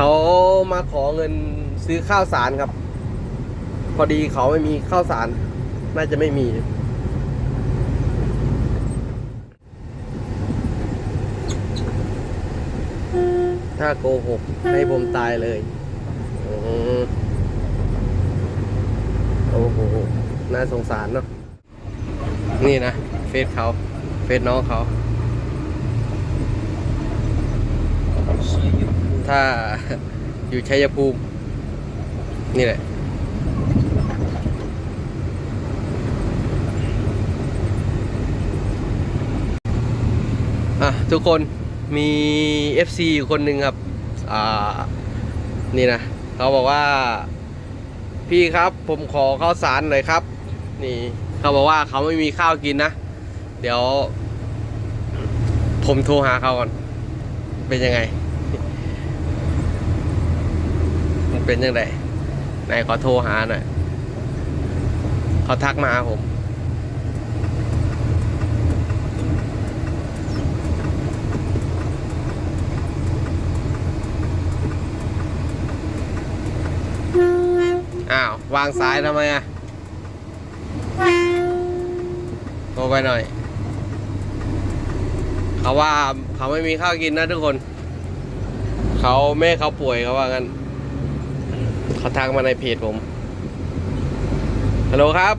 เขามาขอเงินซื้อข้าวสารครับ พอดีเขาไม่มีข้าวสาร น่าจะไม่มี ถ้าโกหกให้ผมตายเลยโอ้โห น่าสงสารเนาะ นี่นะ เฟซเขา เฟซน้องเขา ถ้าอยู่ชัยภูมิ นี่แหละ อะ ทุกคนมี FC อยู่คนหนึ่งครับ อ่า นี่นะ เขาบอกว่า พี่ครับผมขอข้าวสารหน่อยครับ นี่ เขาบอกว่าเขาไม่มีข้าวกินนะ เดี๋ยว ผมโทรหาเขาก่อน เป็นยังไง มัน เป็นยังไงไหนขอโทรหาหน่อยเขาทักมาผมอ้าว วางสายทำไมอะโทรไปหน่อย เขาว่าเขาไม่มีข้าวกินนะทุกคน เขาแม่เขาป่วยเขาว่างั้น เขาทักมาในเพจผม ฮัลโหลครับ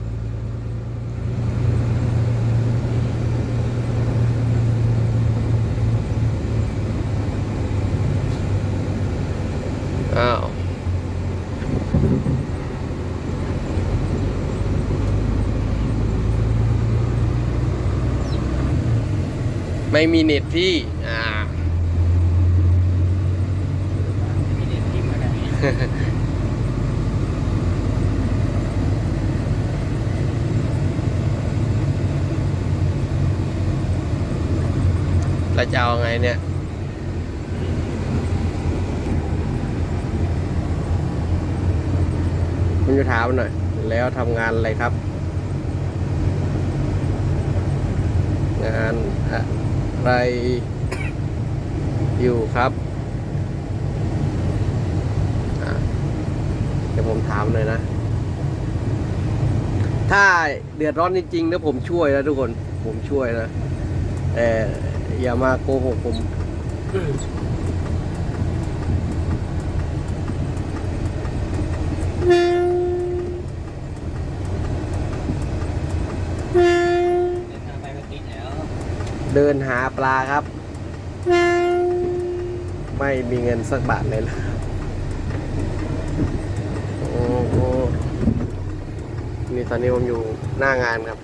อ้าว ไม่มีเน็ตพี่ อ่า มีเด็กพิมพ์มาได้ แล้วจะเอาไงเนี่ยคุณจะถามหน่อย แล้วทำงานอะไรครับ งานอะไรอยู่ครับเดี๋ยวผมถามหน่อยนะ ถ้าเดือดร้อนจริงๆเดี๋ยวผมช่วยนะทุกคน ผมช่วยนะแต่ อย่ามาโกหกผมเดินทางไปก็ติดแล้วเดินหาปลาครับ ไม่มีเงินสักบาทเลยล่ะโอ้โหนี่ตอนนี้ผมอยู่หน้างานครับ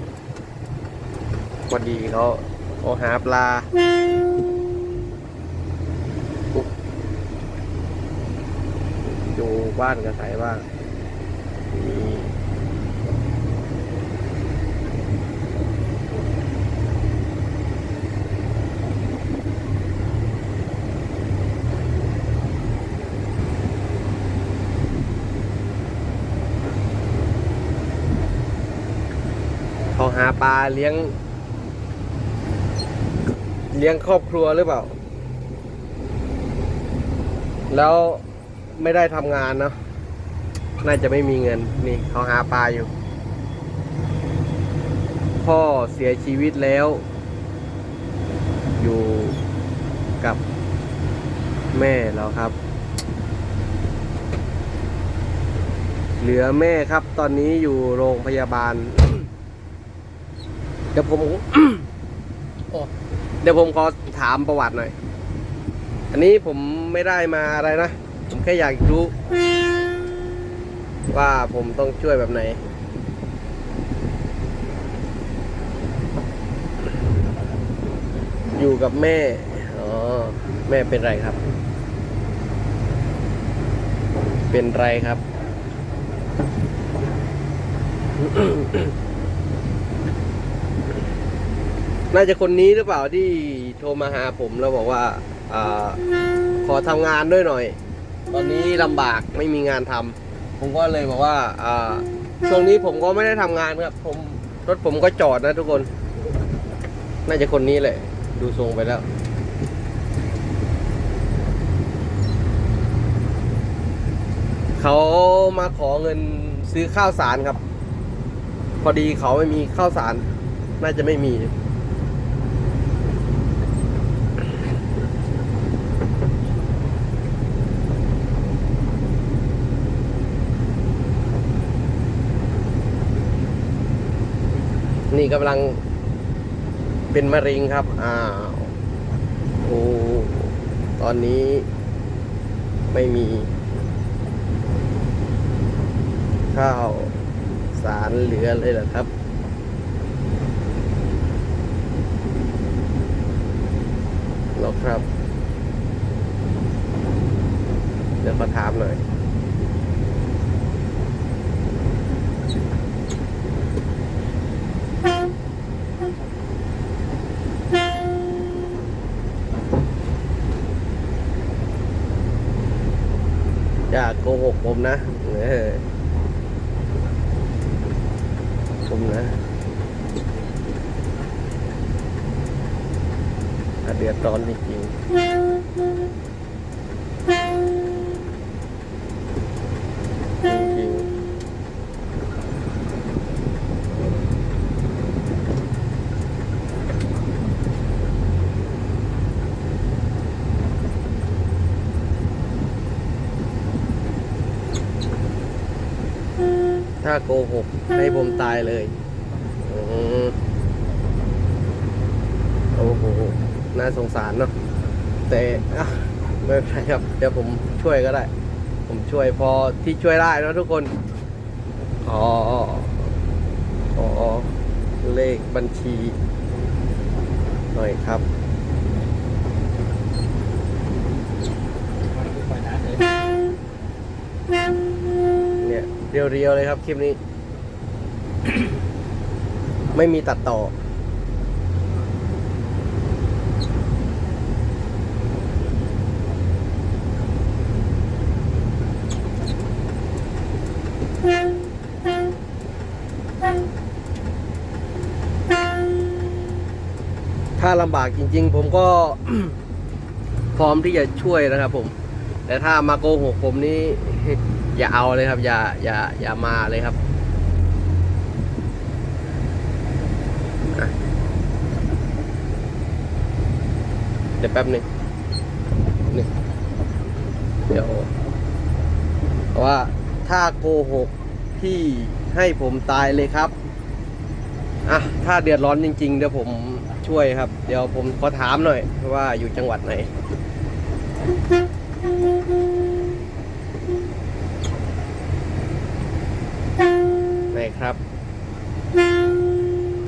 พอดีเขา เขาหาปลาอยู่บ้านกระสายบ้างเขาหาปลาเลี้ยง เลี้ยงครอบครัวหรือเปล่า แล้วไม่ได้ทำงานเนาะน่าจะไม่มีเงินนี่เขาหาปลาอยู่ พ่อเสียชีวิตแล้ว อยู่กับแม่แล้วครับ เหลือแม่ครับ ตอนนี้อยู่โรงพยาบาล เดี๋ยวผมโอ้ ดี๋ยวผมขอถามประวัติหน่อย อันนี้ผมไม่ได้มาอะไรนะ ผมแค่อยากรู้ ว่าผมต้องช่วยแบบไหน อยู่กับแม่ อ๋อ แม่เป็นไรครับ เป็นไรครับ น่าจะคนนี้หรือเปล่าที่โทรมาหาผมแล้วบอกว่าอาขอทำงานด้วยหน่อย ตอนนี้ลำบากไม่มีงานทำผมก็เลยบอกว่าอ่าช่วงนี้ผมก็ไม่ได้ทำงานครับ ผมรถผมก็จอดนะทุกคน น่าจะคนนี้แหละ ดูทรงไปแล้ว เขามาขอเงินซื้อข้าวสารครับ พอดีเขาไม่มีข้าวสาร น่าจะไม่มี นี่กำลังเป็นมะเร็งครับอ้าวโอ้ตอนนี้ไม่มี ข้าวสารเหลือเลยเหรอครับหรอครับ เดี๋ยวขอถามหน่อย อย่าโกหกผมนะเออผมนะเดือดร้อนจริงๆ ถ้าโกหกให้ผมตายเลยอืมโอ้โห น่าสงสารเนาะ แต่อะไม่เป็นไรครับ เดี๋ยวผมช่วยก็ได้ ผมช่วยพอที่ช่วยได้เนอะทุกคน อ๋อ อ๋อ เลขบัญชี หน่อยครับ มันคือปล่อยน้ำเลย เรียวๆเลยครับคลิปนี้ ไม่มีตัดต่อ ถ้าลำบากจริง ๆ ผมก็ พร้อมที่จะช่วยนะครับผม แต่ถ้ามาโกหกผมนี่ อย่าเอาเลยครับ อย่าอย่าอย่ามาเลยครับเดี๋ยวแป๊บนึงนึ่งเดี๋ยวเพราะว่าถ้าโกหกที่ให้ผมตายเลยครับอะถ้าเดือดร้อนจริงๆเดี๋ยวผมช่วยครับ เดี๋ยวผมขอถามหน่อยว่าอยู่จังหวัดไหน ไหนครับ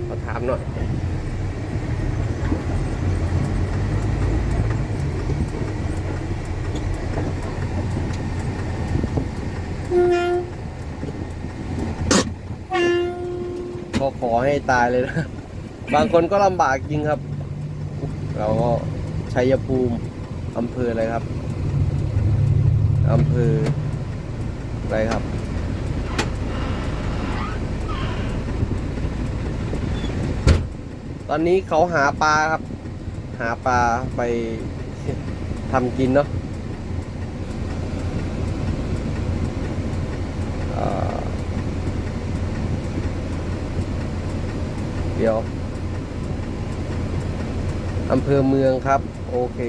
ขอถามหน่อยขอขอให้ตายเลยนะ บางคนก็ลำบากจริงครับ เราก็ชัยภูมิอำเภออะไรครับอำเภออะไรครับ ตอนนี้เขาหาปลาครับ หาปลาไปทำกินเนาะเดี๋ยวอำเภอเมืองครับ โอเค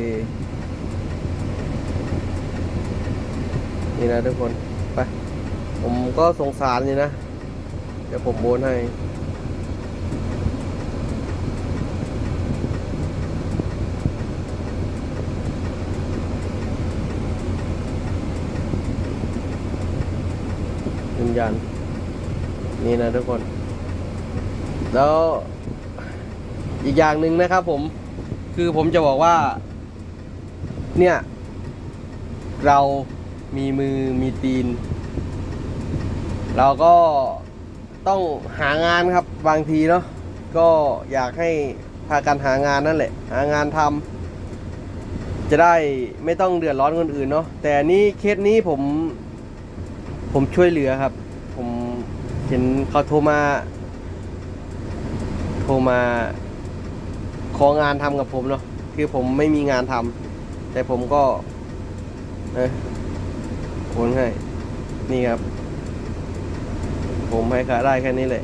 นี่นะทุกคน ไป ผมก็สงสารนี่นะ เดี๋ยวผมโอนให้ ยืนยันนี่นะทุกคน แล้วอีกอย่างหนึ่งนะครับผมคือผมจะบอกว่า เนี่ย เรามีมือมีตีน เราก็ต้องหางานครับบางทีเนาะก็อยากให้พากันหางานนั่นแหละ หางานทำจะได้ไม่ต้องเดือดร้อนคนอื่นเนาะแต่นนี้เคสนี้ผม ผมช่วยเหลือครับ ผมเห็นเขาโทรมา โทรมา ของานทำกับผมเนาะคือผมไม่มีงานทำแต่ผมก็เออโอนให้ นี่ครับ ผมให้ค่าได้แค่นี้เลย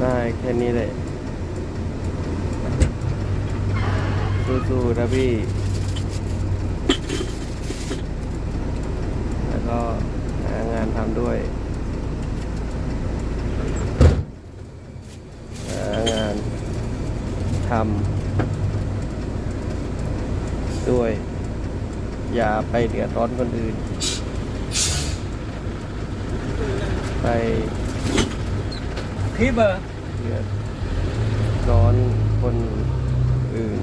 ได้แค่นี้เลยสู้ๆนะพี่ แล้ว ก็หางานทำด้วยหางานทำด้วย อย่าไปเดือดร้อนคนอื่น ไปพี่เบอร์เดือดร้อนคนอื่น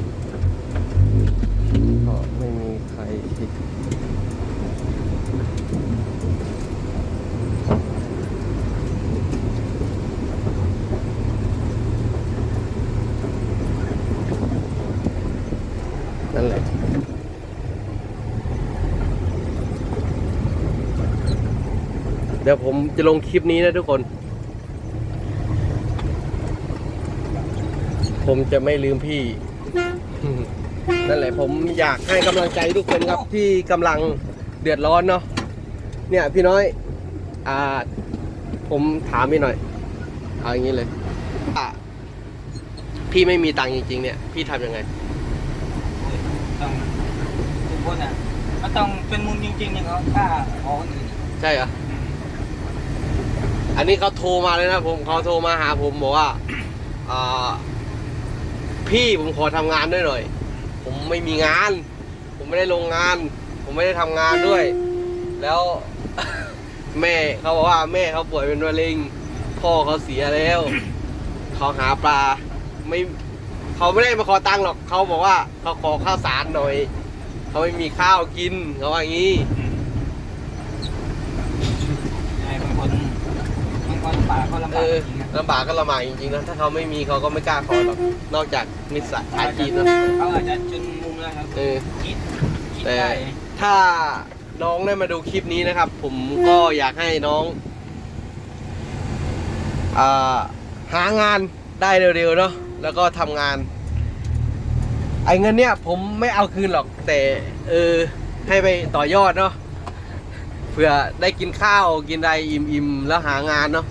เพราะไม่มีใครผิด นั่นแหละ เดี๋ยวผมจะลงคลิปนี้นะทุกคน ผมจะไม่ลืมพี่ นั่นแหละผมอยากให้กำลังใจทุกคนครับที่กำลังเดือดร้อนเนาะเนี่ยพี่น้อย อ่า ผมถามพี่หน่อย เอาอย่างนี้เลยอะพี่ไม่มีตังค์จริง ๆ เนี่ย พี่ทำยังไงต้องทุกคนอะมันต้องเป็นมุมจริงๆอย่างเขาฆ่าขอคนอื่นใช่เหรอ อันนี้เขาโทรมาเลยนะผมเขาโทรมาหาผมบอกว่าพี่ผมขอทำงานด้วยหน่อย ผมไม่มีงาน ผมไม่ได้ลงงาน ผมไม่ได้ทำงานด้วย แล้วแม่เขาบอกว่าแม่เขาป่วยเป็นมะเร็งพ่อเขาเสียแล้วเขาหาปลาไม่เขาไม่ได้มาขอตังค์หรอกเขาบอกว่าเขาขอข้าวสารหน่อยเขาไม่มีข้าวกินเขาว่าอย่างนี้ ไอ้บางคนบางคนป่าก็ลำเอบากอจริงๆนะลำบากก็ลำบากจริงๆนะถ้าเขาไม่มีเขาก็ไม่กล้าขอหรอกนอกจากมิตรสายจีนนะเขาอาจจะจนมุมแล้วครับเออ คิดคิดแต่ได้ถ้าน้องได้มาดูคลิปนี้นะครับ ผมก็อยากให้น้องอ่าหางานได้เร็วๆเนาะแล้วก็ทำงาน ไอ้เงินเนี้ยผมไม่เอาคืนหรอก แต่เออให้ไปต่อยอดเนาะเพื่อได้กินข้าวกินอะไรอิ่มๆแล้วหางานเนาะ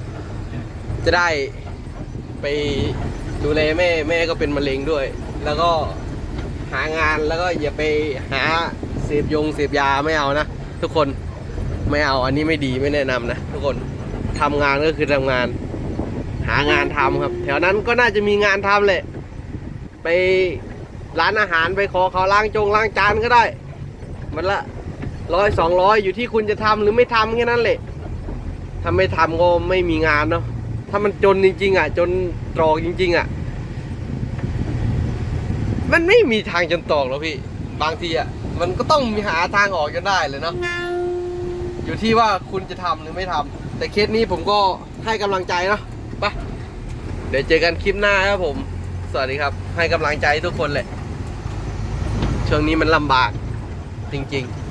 จะได้ไปดูแลแม่แม่ก็เป็นมะเร็งด้วย แล้วก็หางานแล้วก็อย่าไปหาเสพยงเสพยาไม่เอานะทุกคนไม่เอาอันนี้ไม่ดีไม่แนะนำนะทุกคนทำงานก็คือทำงาน หางานทำครับ แถวนั้นก็น่าจะมีงานทำแหละ ไปร้านอาหารไปขอเขาล้างจงล้างจานก็ได้ มันละร้อยสองร้อยอยู่ที่คุณจะทำหรือไม่ทำแค่นั้นแหละถ้าไม่ทำก็ไม่มีงานเนาะ ถ้ามันจนจริง ๆ อะ จนตรอกจริง ๆ อะ มันไม่มีทางจนตรอกหรอกพี่ บางทีอะ มันก็ต้องมีหาทางออกจนได้เลยเนาะอยู่ที่ว่าคุณจะทำหรือไม่ทำแต่เคสนี้ผมก็ให้กำลังใจเนาะไปเดี๋ยวเจอกันคลิปหน้าครับผม สวัสดีครับ ให้กำลังใจทุกคนแหละช่วงนี้มันลำบากจริง ๆ